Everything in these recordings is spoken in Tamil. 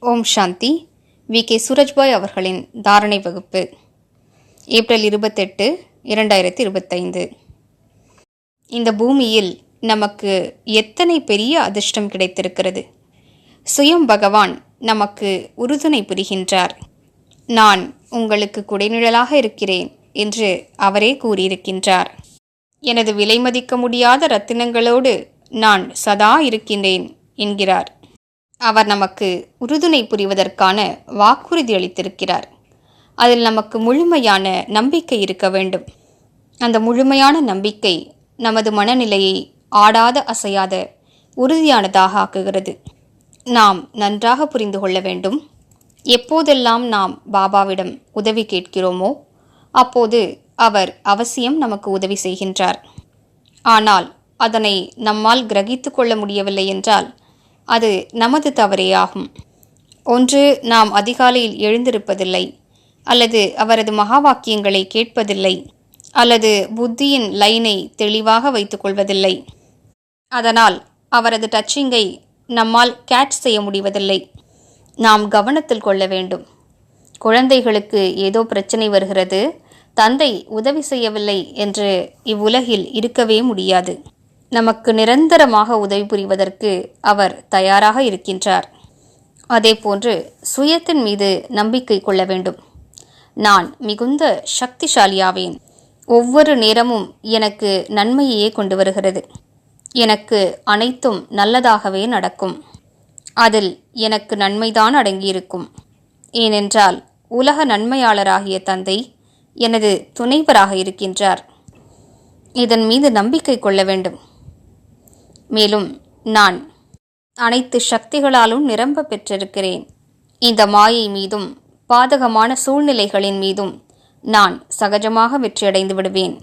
Om Shanti. We. K. Surajbhai அவர்களின் தாரணை வகுப்பு. ஏப்ரல் இருபத்தெட்டு இரண்டாயிரத்தி இருபத்தைந்து. இந்த பூமியில் நமக்கு எத்தனை பெரிய அதிர்ஷ்டம் கிடைத்திருக்கிறது? சுயம் பகவான் நமக்கு உறுதுணை புரிகின்றார். நான் உங்களுக்கு குடைநிழலாக இருக்கிறேன் என்று அவரே கூறியிருக்கின்றார். எனது விலை மதிக்க முடியாத ரத்தினங்களோடு நான் சதா இருக்கின்றேன் என்கிறார். அவர் நமக்கு உறுதுணை புரிவதற்கான வாக்குறுதி அளித்திருக்கிறார். அதில் நமக்கு முழுமையான நம்பிக்கை இருக்க வேண்டும். அந்த முழுமையான நம்பிக்கை நமது மனநிலையை ஆடாத அசையாத உறுதியானதாக ஆக்குகிறது. நாம் நன்றாக புரிந்து கொள்ள வேண்டும். எப்போதெல்லாம் நாம் பாபாவிடம் உதவி கேட்கிறோமோ அப்போது அவர் அவசியம் நமக்கு உதவி செய்கின்றார். ஆனால் அதனை நம்மால் கிரகித்து கொள்ள முடியவில்லை என்றால் அது நமது தவறே ஆகும். ஒன்று நாம் அதிகாலையில் எழுந்திருப்பதில்லை அல்லது அவரது மகாவாக்கியங்களை கேட்பதில்லை அல்லது புத்தியின் லைனை தெளிவாக வைத்துக்கொள்வதில்லை அதனால் அவரது டச்சிங்கை நம்மால் கேட்ச் செய்ய முடிவதில்லை. நாம் கவனத்தில் கொள்ள வேண்டும். குழந்தைகளுக்கு ஏதோ பிரச்சனை வருகிறது தந்தை உதவி செய்யவில்லை என்று இவ்வுலகில் இருக்கவே முடியாது. நமக்கு நிரந்தரமாக உதவி புரிவதற்கு அவர் தயாராக இருக்கின்றார். அதேபோன்று சுயத்தின் மீது நம்பிக்கை கொள்ள வேண்டும். நான் மிகுந்த சக்திசாலியாவேன். ஒவ்வொரு நேரமும் எனக்கு நன்மையையே கொண்டு வருகிறது. எனக்கு அனைத்தும் நல்லதாகவே நடக்கும். அதில் எனக்கு நன்மைதான் அடங்கியிருக்கும். ஏனென்றால் உலக நன்மையாளராகிய தந்தை எனது துணைவராக இருக்கின்றார். இதன் மீது நம்பிக்கை கொள்ள வேண்டும். மேலும் நான் அனைத்து சக்திகளாலும் நிரம்ப பெற்றிருக்கிறேன். இந்த மாயை மீதும் பாதகமான சூழ்நிலைகளின் மீதும் நான் சகஜமாக வெற்றியடைந்து விடுவேன்.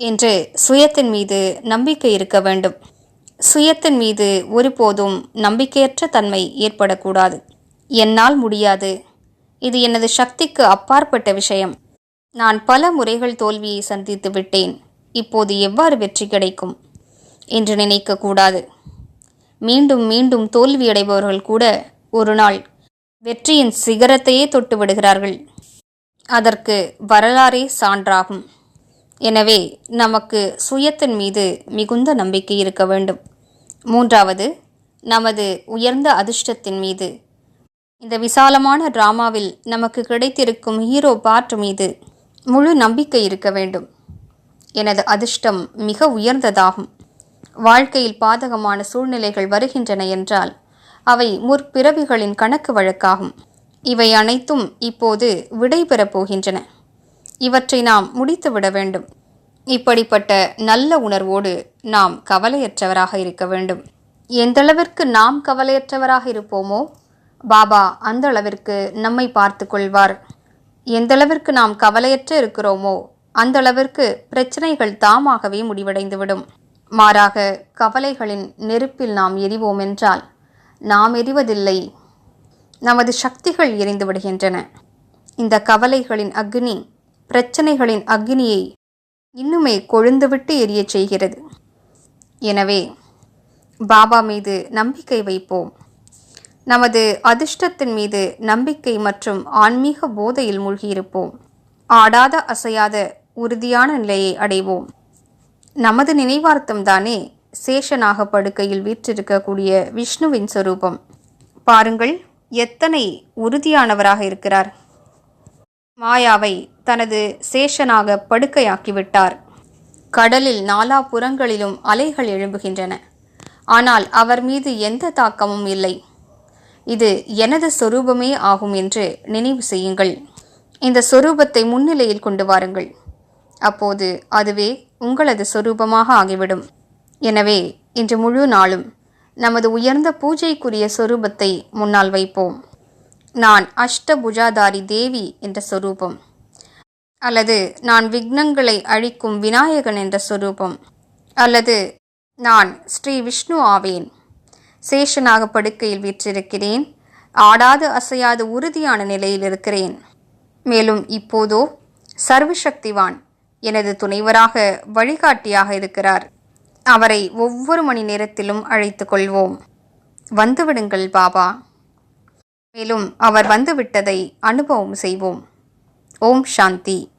என்று சுயத்தின் மீது நம்பிக்கை இருக்க வேண்டும். சுயத்தின் மீது ஒருபோதும் நம்பிக்கையற்ற தன்மை ஏற்படக்கூடாது. என்னால் முடியாது. இது எனது சக்திக்கு அப்பாற்பட்ட விஷயம். நான் பல முறைகள் தோல்வியை சந்தித்து விட்டேன். இப்போது எவ்வாறு வெற்றி கிடைக்கும்? என்று நினைக்கக்கூடாது மீண்டும் மீண்டும் தோல்வியடைபவர்கள் கூட ஒரு நாள் வெற்றியின் சிகரத்தையே தொட்டு விடுகிறார்கள். அதற்கு வரலாறே சான்றாகும். எனவே நமக்கு சுயத்தின் மீது மிகுந்த நம்பிக்கை இருக்க வேண்டும். மூன்றாவது நமது உயர்ந்த அதிர்ஷ்டத்தின் மீது. இந்த விசாலமான டிராமாவில் நமக்கு கிடைத்திருக்கும் ஹீரோ பாட்டு மீது முழு நம்பிக்கை இருக்க வேண்டும். எனது அதிர்ஷ்டம் மிக உயர்ந்ததாகும். வாழ்க்கையில் பாதகமான சூழ்நிலைகள் வருகின்றன என்றால் அவை முற்பிறவிகளின் கணக்கு வழக்காகும். இவை அனைத்தும் இப்போது விடைபெறப் போகின்றன. இவற்றை நாம் முடித்துவிட வேண்டும். இப்படிப்பட்ட நல்ல உணர்வோடு நாம் கவலையற்றவராக இருக்க வேண்டும். எந்தளவிற்கு நாம் கவலையற்றவராக இருப்போமோ பாபா அந்த அளவிற்கு நம்மை பார்த்து கொள்வார். எந்தளவிற்கு நாம் கவலையற்ற இருக்கிறோமோ அந்த அளவிற்கு பிரச்சனைகள் தாமாகவே முடிவடைந்துவிடும். மாறாக கவலைகளின் நெருப்பில் நாம் எரிவோம் என்றால் நாம் எரிவதில்லை. நமது சக்திகள் எரிந்து விடுகின்றன. இந்த கவலைகளின் அக்னி பிரச்சனைகளின் அக்னியை இன்னுமே கொழுந்துவிட்டு எரியச் செய்கிறது. எனவே பாபா மீது நம்பிக்கை வைப்போம். நமது அதிர்ஷ்டத்தின் மீது நம்பிக்கை மற்றும் ஆன்மீக போதையில் மூழ்கியிருப்போம். ஆடாத அசையாத உறுதியான நிலையை அடைவோம். நமது நினைவார்த்தம் தானே சேஷனாக படுக்கையில் வீற்றிருக்கக்கூடிய விஷ்ணுவின் சொரூபம். பாருங்கள் எத்தனை உறுதியானவராக இருக்கிறார். மாயாவை தனது சேஷனாக படுக்கையாக்கிவிட்டார். கடலில் நாலா புறங்களிலும் அலைகள் எழும்புகின்றன. ஆனால் அவர் மீது எந்த தாக்கமும் இல்லை. இது எனது சொரூபமே ஆகும் என்று நினைவு செய்யுங்கள். இந்த சொரூபத்தை முன்னிலையில் கொண்டு வாருங்கள். அப்போது அதுவே உங்களது சொரூபமாக ஆகிவிடும். எனவே இன்று முழு நாளும் நமது உயர்ந்த பூஜைக்குரிய சொரூபத்தை முன்னால் வைப்போம். நான் அஷ்டபுஜாதாரி தேவி என்ற சொரூபம். அல்லது நான் விக்னங்களை அழிக்கும் விநாயகன் என்ற சொரூபம். அல்லது நான் ஸ்ரீ விஷ்ணு ஆவேன். சேஷனாக படுக்கையில் வீற்றிருக்கிறேன். ஆடாது அசையாது உறுதியான நிலையில் இருக்கிறேன். மேலும் இப்போதோ சர்வசக்திவான் எனது துணைவராக வழிகாட்டியாக இருக்கிறார். அவரை ஒவ்வொரு மணி நேரத்திலும் அழைத்து கொள்வோம். வந்துவிடுங்கள் பாபா. மேலும் அவர் வந்துவிட்டதை அனுபவம் செய்வோம். ஓம் சாந்தி.